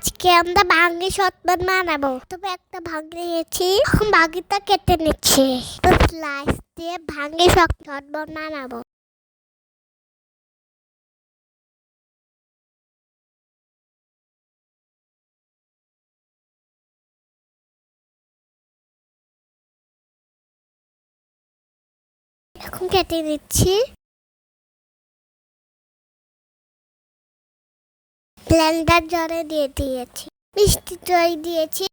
আজকে আমরা ভাঙ্গি শতমান বানাবো তবে একটা ভাঙ্গি নিয়েছি, এখন ভাঙ্গিটা কেটে নিচ্ছি। তো স্লাইস দিয়ে ভাঙ্গি শতমান বানাবো এখন কেটে নিচ্ছি। ব্লেন্ডার জলে দিয়ে দিয়েছি মিষ্টি দই দিয়েছি।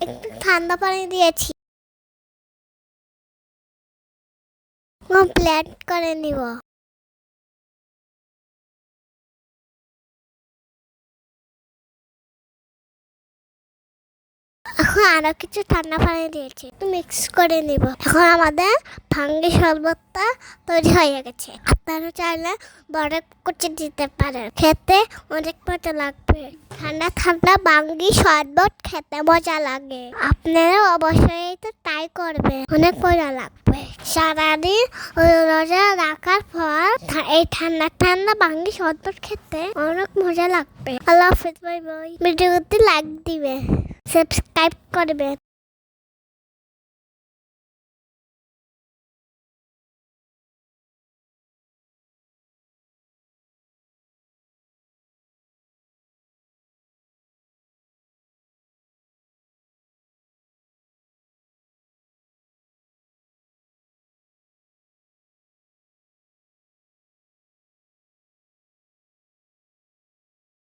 একটু ঠান্ডা পানি দিয়েছি। প্ল্যান করে নিব। এখন আরও কিছু ঠান্ডা পানি দিয়েছি, একটু মিক্স করে নিব। এখন আমাদের ভাঙ্গি শরবতটা তৈরি হয়ে গেছে। আপনারা চাইলে বরফ কুচি দিতে পারেন। খেতে অনেক মজা লাগবে। ঠান্ডা ঠান্ডা ভাঙ্গি শরবত খেতে মজা লাগে। আপনারা অবশ্যই তো তাই করবে অনেক মজা লাগবে। সারাদিন রোজা রাখার পর এই ঠান্ডা ঠান্ডা ভাঙ্গি শরবত খেতে অনেক মজা লাগবে। আল্লাহ হাফিজ, বাই বাই। ভিডিওতে লাইক দিবে সাবস্ক্রাইব করবে